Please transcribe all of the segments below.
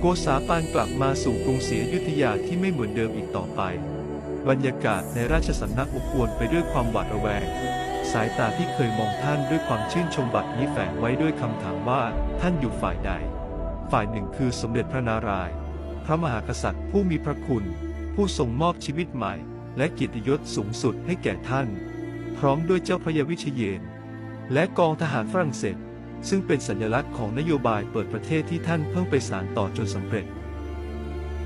โกษาปานกลับมาสู่กรุงศรีอยุธยาที่ไม่เหมือนเดิมอีกต่อไป บรรยากาศในราชสำนักอบอวลไปด้วยความหวาดระแวง สายตาที่เคยมองท่านด้วยความชื่นชมบัดนี้แฝงไว้ด้วยคำถามว่าท่านอยู่ฝ่ายใด ฝ่ายหนึ่งคือสมเด็จพระนารายณ์พระมหากษัตริย์ผู้มีพระคุณ ผู้ทรงมอบชีวิตใหม่ และเกียรติยศสูงสุดให้แก่ท่าน พร้อมด้วยเจ้าพระยาวิเชยน และกองทหารฝรั่งเศส ซึ่งเป็นสัญลักษณ์ของนโยบายเปิดประเทศที่ท่านเพิ่งไปสารต่อจนสำเร็จ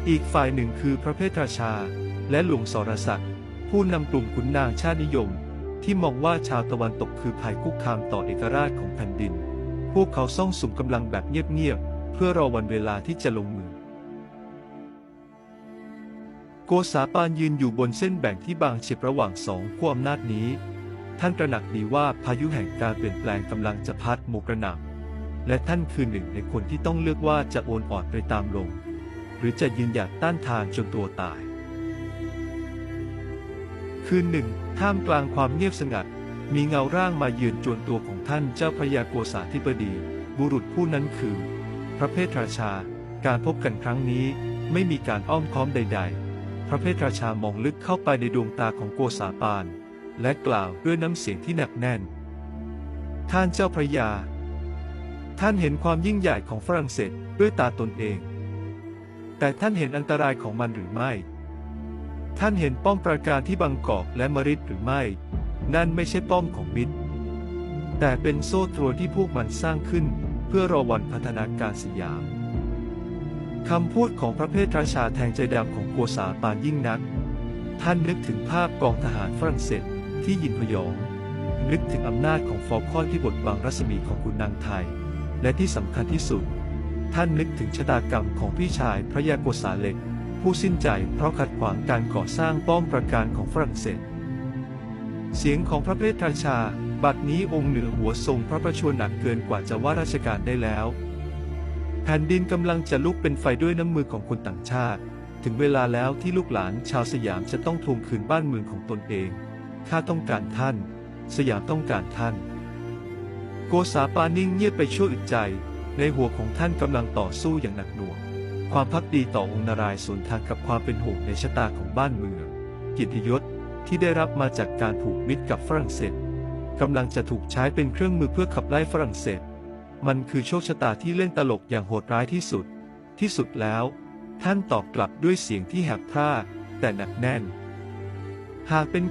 อีกฝ่ายหนึ่งคือพระเพทราชา และหลวงสรศักดิ์ผู้นำกลุ่มขุนนางชาตินิยม ที่มองว่าชาวตะวันตกคือภัยคุกคามต่อเอกราชของแผ่นดิน พวกเขาซ่องสุมกำลังแบบเงียบๆเพื่อรอวันเวลาที่จะลงมือ โกษาปานยืนอยู่บนเส้นแบ่งที่บางเฉียบระหว่างสองขั้วอำนาจนี้ ท่านตระหนักดีว่าพายุแห่งการเปลี่ยนแปลงกำลังจะพัดโมกระหน่ำและท่านคือหนึ่งในคนที่ต้องเลือกว่าจะโอนอ่อนไปตามลมหรือจะยืนหยัดต้านทานจนตัวตาย คืนหนึ่ง ท่ามกลางความเงียบสงัด มีเงาร่างมายืนจวนตัวของท่านเจ้าพระยาโกษาธิบดี บุรุษผู้นั้นคือ พระเพทราชา การพบกันครั้งนี้ไม่มีการอ้อมค้อมใด ๆ พระเพทราชามองลึกเข้าไปในดวงตาของโกษาปาน และกล่าวด้วยน้ำเสียงที่หนักแน่น ท่านเจ้าพระยา ท่านเห็นความยิ่งใหญ่ของฝรั่งเศสด้วยตาตนเอง แต่ท่านเห็นอันตรายของมันหรือไม่ ท่านเห็นป้อมปราการที่บางกอกและมริดหรือไม่ นั่นไม่ใช่ป้อมของมิตร แต่เป็นโซ่ตรวนที่พวกมันสร้างขึ้นเพื่อรอวันพัฒนาการสยามคำพูดของพระเพทราชาแทงใจดำของโกษาปานยิ่งนัก ท่านนึกถึงภาพกองทหารฝรั่งเศส ที่ยินพยอง นึกถึงอำนาจของฟอลคอนที่บดบังรัศมีของขุนนางไทย และที่สำคัญที่สุด ท่านนึกถึงชะตากรรมของพี่ชายพระยาโกษาเล็ก ผู้สิ้นใจเพราะขัดขวางการก่อสร้างป้อมปราการของฝรั่งเศส เสียงของพระเพทราชา บัดนี้องค์เหนือหัวทรงพระประชวรหนักเกินกว่าจะว่าราชการได้แล้ว แผ่นดินกำลังจะลุกเป็นไฟด้วยน้ำมือของคนต่างชาติ ถึงเวลาแล้วที่ลูกหลานชาวสยามจะต้องทวงคืนบ้านเมืองของตนเอง ข้าต้องการท่าน สยามต้องการท่าน โกษาปานิ่งเงียบไปชั่วอึดใจ ในหัวของท่านกำลังต่อสู้อย่างหนักหน่วง ความพักดีต่อองค์นารายณ์สวนทางกับความเป็นห่วงในชะตาของบ้านเมืองเกียรติยศที่ได้รับมาจากการผูกมิตรกับฝรั่งเศสกำลังจะถูกใช้เป็นเครื่องมือเพื่อขับไล่ฝรั่งเศส มันคือโชคชะตาที่เล่นตลกอย่างโหดร้ายที่สุด ที่สุดแล้ว ท่านตอบกลับด้วยเสียงที่แหบพร่าแต่หนักแน่น หากเป็น